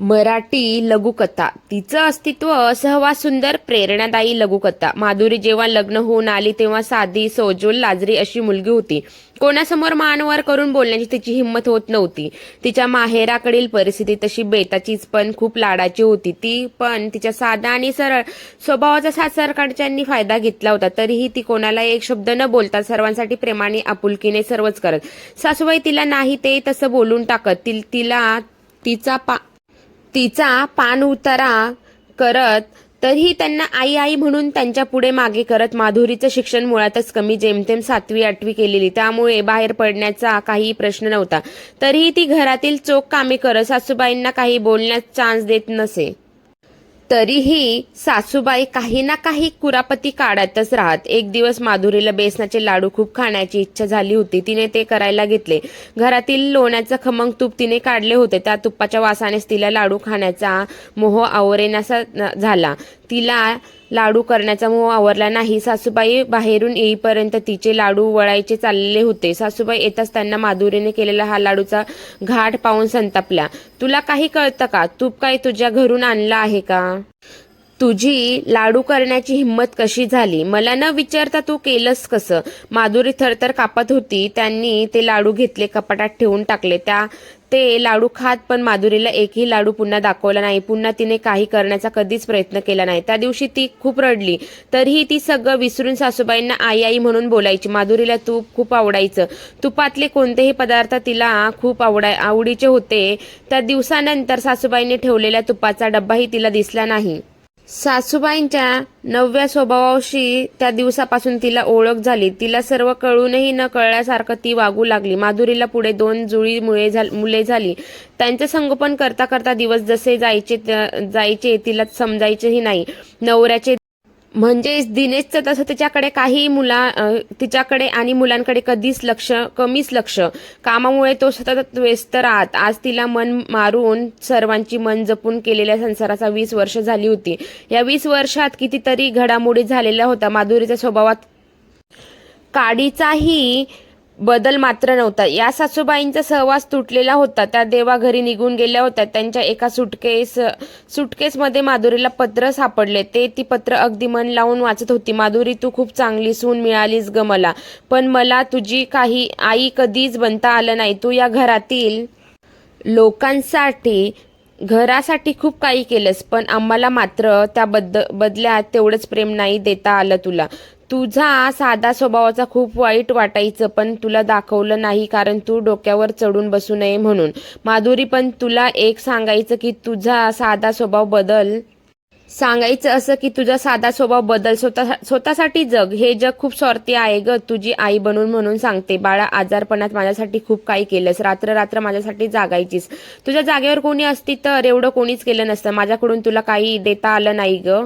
मराठी लघुकथा. तिचं अस्तित्व सहवा सुंदर प्रेरणादायी लघुकथा. माधुरी जेव्हा लग्न होऊन आली तेव्हा साधी सोजोल लाजरी अशी मुलगी होती. कोणासमोर मानवर करून बोलण्याची तिची हिंमत होत नव्हती. तिच्या माहेराकडील परिस्थिती तशी बेताचीच पण खूप लाडाची होती. ती पण तिच्या साधा आणि सरळ स्वभावाचा सासरकडच्यांनी फायदा घेतला होता. तरीही ती कोणाला एक शब्द न बोलता सर्वांसाठी प्रेमाने आपुलकीने सर्वच करत. सासूबाई तिला नाही ते तसं बोलून टाकत. ति- तिला तिचा पा तिचा पान उतारा करत तरीही त्यांना आई आई म्हणून त्यांच्या पुढे मागे करत माधुरीचं शिक्षण मुळातच कमी जेमतेम सातवी आठवी केलेली. त्यामुळे बाहेर पडण्याचा काही प्रश्न नव्हता. तरीही ती घरातील चोख कामे करत सासूबाईंना काही बोलण्यास चान्स देत नसे. तरीही सासूबाई काही ना काही कुरापती काढतच राहत. एक दिवस माधुरीला बेसनाचे लाडू खूप खाण्याची इच्छा झाली होती. तिने ते करायला घेतले. घरातील लोण्याचं खमंग तूप तिने काढले होते. त्या तुपाच्या वासानेच तिला लाडू खाण्याचा मोह आवरेनासा झाला. तिला लाडू करण्याचा मोह आवरला नाही. सासूबाई बाहेरून येईपर्यंत तिचे लाडू वळायचे चाललेले होते. सासूबाई येताच त्यांना माधुरीने केलेला हा लाडूचा घाट पाहून संतापल्या. तुला काही कळतं का? तूप काय तुझ्या घरून आणलं आहे का? तुझी लाडू करण्याची हिंमत कशी झाली? मला न विचारता तू केलंस कसं? माधुरी थरथर कापत होती. त्यांनी ते लाडू घेतले कपाटात ठेवून टाकले. त्या ते लाडू खात पण माधुरीला एकही लाडू पुन्हा दाखवला नाही. पुन्हा तिने काही करण्याचा कधीच प्रयत्न केला नाही. त्या दिवशी ती खूप रडली. तरीही ती सगळं विसरून सासूबाईंना आई आई म्हणून बोलायची. माधुरीला तूप खूप आवडायचं. तुपातले कोणतेही पदार्थ तिला खूप आवडाय आवडीचे होते. त्या दिवसानंतर सासूबाईंनी ठेवलेल्या तुपाचा डब्बाही तिला दिसला नाही. सासूबाईंच्या नव्या स्वभावाशी त्या दिवसापासून तिला ओळख झाली. तिला सर्व कळूनही न कळल्यासारखं ती वागू लागली. माधुरीला पुढे दोन जुळी मुळे मुले झाली. त्यांचं संगोपन करता करता दिवस जसे जायचे जायचे तिला समजायचेही नाही. नवऱ्याचे म्हणजे दिनेशचं तसं तिच्याकडे काही मुला तिच्याकडे आणि मुलांकडे कधीच लक्ष कमीच लक्ष. कामामुळे तो सतत व्यस्त राहत. आज तिला मन मारून सर्वांची मन जपून केलेल्या संसाराचा वीस वर्ष झाली होती. या वीस वर्षात कितीतरी घडामोडी झालेल्या होत्या. माधुरीच्या स्वभावात काडीचाही बदल मात्र नव्हता. या सासूबाईंचा सहवास तुटलेला होता. त्या देवाघरी निघून गेल्या होत्या. त्यांच्या एका सुटकेस सुटकेसमध्ये माधुरीला पत्र सापडले. ते ती पत्र अगदी मन लावून वाचत होती. माधुरी तू खूप चांगली सून मिळालीस ग मला. पण मला तुझी काही आई कधीच बनता आलं नाही. तू या घरातील लोकांसाठी घरासाठी खूप काही केलंस. पण आम्हाला मात्र त्या बद्द बदल्यात तेवढंच प्रेम नाही देता आलं तुला. तुझा साधा स्वभावाचा खूप वाईट वाटायचं पण तुला दाखवलं नाही कारण तू डोक्यावर चढून बसू नये म्हणून. माधुरी पण तुला एक सांगायचं की तुझा साधा स्वभाव बदल. सांगायचं असं की तुझा साधा स्वभाव बदल. स्वतः स्वतःसाठी जग. हे जग खूप स्वार्थी आहे ग. तुझी आई बनून म्हणून सांगते. बाळा आजारपणात माझ्यासाठी खूप काही केलंस. रात्र रात्र माझ्यासाठी जागायचीस. तुझ्या जागेवर कोणी असती तर एवढं कोणीच केलं नसतं. माझ्याकडून तुला काही देता आलं नाही ग.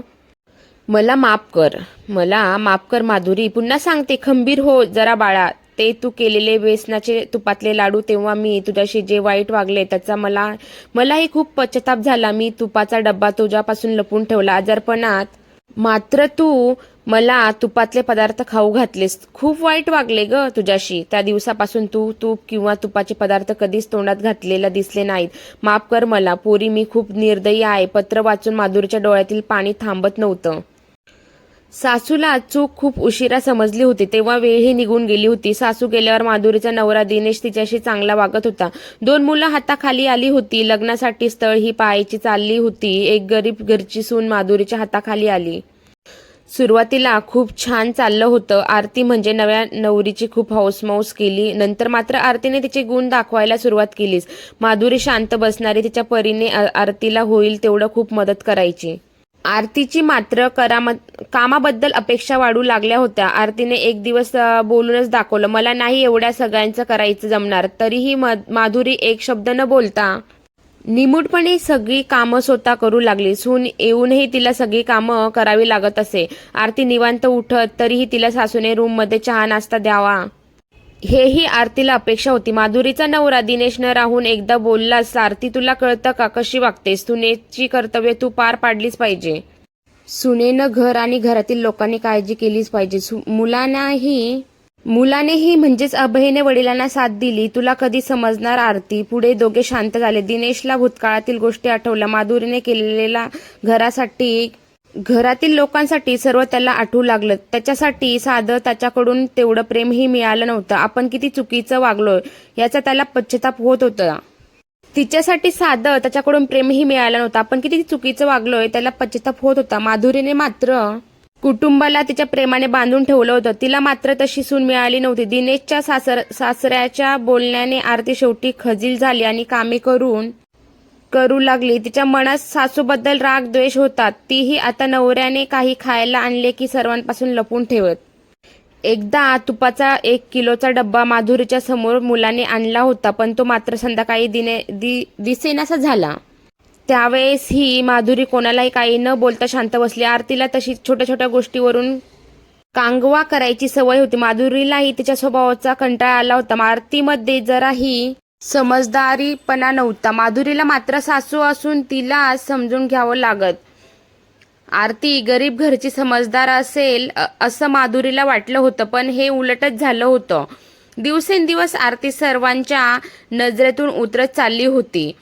मला माफ कर. मला माफ कर माधुरी. पुन्हा सांगते खंबीर हो जरा बाळा. ते तू केलेले बेसनाचे तुपातले लाडू तेव्हा मी तुझ्याशी जे वाईट वागले त्याचा मला मलाही खूप पश्चाताप झाला. मी तुपाचा डब्बा तुझ्यापासून लपून ठेवला. आजारपणात मात्र तू मला तुपातले पदार्थ खाऊ घातलेस. खूप वाईट वागले ग तुझ्याशी. त्या दिवसापासून तू तूप किंवा तुपाचे पदार्थ कधीच तोंडात घातलेला दिसले नाहीत. माफ कर मला. पोरी मी खूप निर्दयी आहे. पत्र वाचून माधुरीच्या डोळ्यातील पाणी थांबत नव्हतं. सासूला चूक खूप उशिरा समजली होती. तेव्हा वेळही निघून गेली होती. सासू गेल्यावर माधुरीचा नवरा दिनेश तिच्याशी चांगला वागत होता. दोन मुलं हाताखाली आली होती. लग्नासाठी स्थळ ही पाहायची चालली होती. एक गरीब घरची सून माधुरीच्या हाताखाली आली. सुरुवातीला खूप छान चाललं होतं. आरती म्हणजे नव्या नवरीची खूप हौसमौस केली. नंतर मात्र आरतीने तिचे गुण दाखवायला सुरुवात केलीच. माधुरी शांत बसणारी तिच्या परीने आरतीला होईल तेवढं खूप मदत करायची. आरतीची मात्र करामत कामाबद्दल अपेक्षा वाढू लागल्या होत्या. आरतीने एक दिवस बोलूनच दाखवलं मला नाही एवढ्या सगळ्यांचं करायचं जमणार तरीही मध- माधुरी एक शब्द न बोलता निमूटपणे सगळी कामं स्वतः करू लागली सून येऊनही तिला सगळी कामं करावी लागत असे. आरती निवांत उठत तरीही तिला सासूने रूममध्ये चहा नाश्ता द्यावा. हेही आरतीला अपेक्षा होती. माधुरीचा नवरा दिनेश न राहून एकदा बोललास आरती तुला कळतं का? कशी वागतेस? सुनेची कर्तव्य तू पार पाडलीच पाहिजे. सुनेनं घर आणि घरातील लोकांनी काळजी केलीच पाहिजे. सु- मुलांनाही मुलानेही म्हणजेच अभयने वडिलांना साथ दिली. तुला कधी समजणार आरती? पुढे दोघे शांत झाले. दिनेशला भूतकाळातील गोष्टी आठवल्या. माधुरीने केलेला घरासाठी घरातील लोकांसाठी सर्व त्याला आठवू लागलं. त्याच्यासाठी साधं त्याच्याकडून तेवढं प्रेमही मिळालं नव्हतं. आपण किती चुकीचं वागलो याचा त्याला पश्चाताप होत होता. तिच्यासाठी साधं त्याच्याकडून प्रेमही मिळालं नव्हतं. आपण किती चुकीचं वागलोय त्याला पश्चाताप होत होता. माधुरीने मात्र कुटुंबाला तिच्या प्रेमाने बांधून ठेवलं होतं. तिला मात्र तशी सून मिळाली नव्हती. दिनेशच्या सासर सासऱ्याच्या बोलण्याने आरती शेवटी खजील झाली आणि कामे करून करू लागली. तिच्या मनात सासूबद्दल राग द्वेष होता. तीही आता नवऱ्याने काही खायला आणले की सर्वांपासून लपून ठेवत. एकदा तुपाचा एक किलोचा डब्बा माधुरीच्या समोर मुलाने आणला होता पण तो मात्र संध्याकाळी दिने दि दिसेनासा झाला. त्यावेळेस ही माधुरी कोणालाही काही न बोलता शांत बसली. आरतीला तशी छोट्या छोट्या गोष्टीवरून कांगवा करायची सवय होती. माधुरीलाही तिच्या स्वभावाचा कंटाळा आला होता. आरतीमध्ये जराही समजदारीपणा नव्हता. माधुरीला मात्र सासू असून तिला समजून घ्यावं लागत. आरती गरीब घरची समजदार असेल असं माधुरीला वाटलं होतं पण हे उलटच झालं होतं. दिवसेंदिवस आरती सर्वांच्या नजरेतून उतरत चालली होती.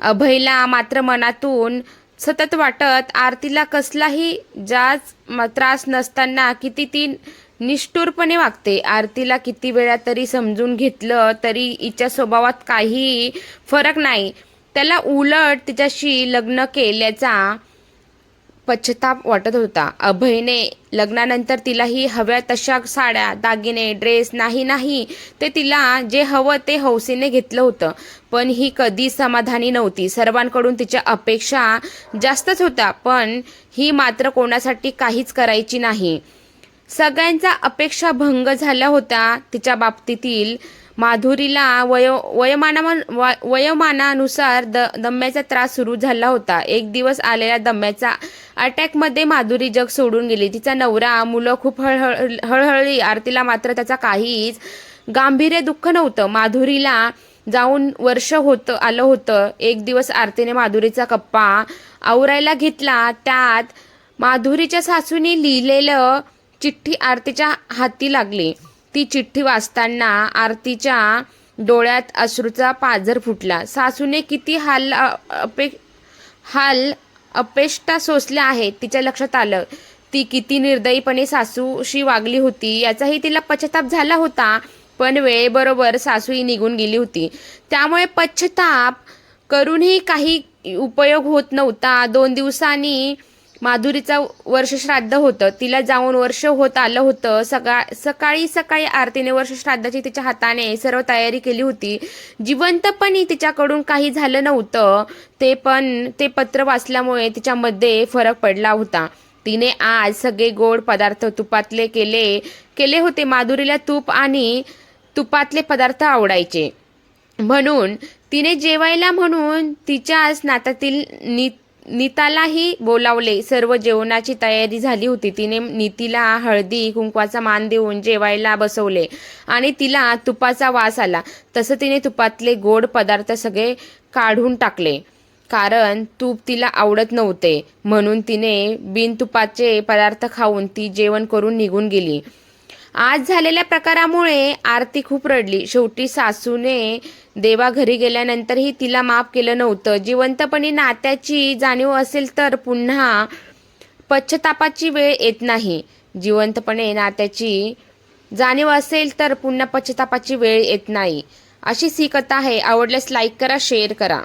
अभयला मात्र मनातून सतत वाटत आरतीला कसलाही जाच त्रास नसताना किती ती निष्ठुरपणे वागते. आरतीला किती वेळा तरी समजून घेतलं तरी हिच्या स्वभावात काही फरक नाही. त्याला उलट तिच्याशी लग्न केल्याचा पश्चाताप वाटत होता. अभयने लग्नानंतर तिलाही हव्या तशा साड्या दागिने ड्रेस नाही नाही ते तिला जे हवं ते हौसेने घेतलं होतं. पण ही कधी समाधानी नव्हती. सर्वांकडून तिच्या अपेक्षा जास्तच होत्या. पण ही मात्र कोणासाठी काहीच करायची नाही. सगळ्यांचा अपेक्षा भंग झाल्या होत्या तिच्या बाबतीतील. माधुरीला वय वयोमाना व- वयोमानानुसार द दम्याचा त्रास सुरू झाला होता. एक दिवस आलेल्या दम्याचा अटॅकमध्ये माधुरी जग सोडून गेली. तिचा नवरा मुलं खूप हळहळ हळहळली. आरतीला मात्र त्याचा काहीच गांभीर्य दुःख नव्हतं. माधुरीला जाऊन वर्ष होतं आलं होतं. एक दिवस आरतीने माधुरीचा कप्पा आवरायला घेतला. त्यात माधुरीच्या सासूने लिहिलेलं चिठ्ठी आरतीच्या हाती लागली. ती चिठ्ठी वाचताना आरतीच्या डोळ्यात अश्रूचा पाझर फुटला. सासूने किती हाल अपे हाल अपेष्टा सोसल्या आहेत तिच्या लक्षात आलं. ती किती निर्दयीपणे सासूशी वागली होती याचाही तिला पश्चाताप झाला होता पण वेळेबरोबर सासूही निघून गेली होती. त्यामुळे पश्चाताप करूनही काही उपयोग होत नव्हता. दोन दिवसांनी माधुरीचा वर्षश्राद्ध होतं. तिला जाऊन वर्ष होत आलं होतं. सकाळ सकाळी सकाळी आरतीने वर्षश्राद्धाची तिच्या हाताने सर्व तयारी केली होती. जिवंतपणी तिच्याकडून काही झालं नव्हतं. ते पण ते पत्र वाचल्यामुळे तिच्यामध्ये फरक पडला होता. तिने आज सगळे गोड पदार्थ तुपातले केले केले होते. माधुरीला तूप आणि तुपातले पदार्थ आवडायचे. म्हणून तिने जेवायला म्हणून तिच्या नात्यातील नी नीतालाही बोलावले. सर्व जेवणाची तयारी झाली होती. तिने नीतीला हळदी कुंकवाचा मान देऊन जेवायला बसवले आणि तिला तुपाचा वास आला. तसं तिने तुपातले गोड पदार्थ सगळे काढून टाकले. कारण तूप तिला आवडत नव्हते. म्हणून तिने बिनतुपाचे पदार्थ खाऊन ती जेवण करून निघून गेली. आज झालेल्या प्रकारामुळे आरती खूप रडली. शेवटी सासूने देवा घरी गेल्यानंतरही तिला माफ केलं नव्हतं. जिवंतपणी नात्याची जाणीव असेल तर पुन्हा पश्चतापाची वेळ येत नाही. जिवंतपणे नात्याची जाणीव असेल तर पुन्हा पश्चतापाची वेळ येत नाही. अशीच ही कथा आहे. आवडल्यास लाईक करा शेअर करा.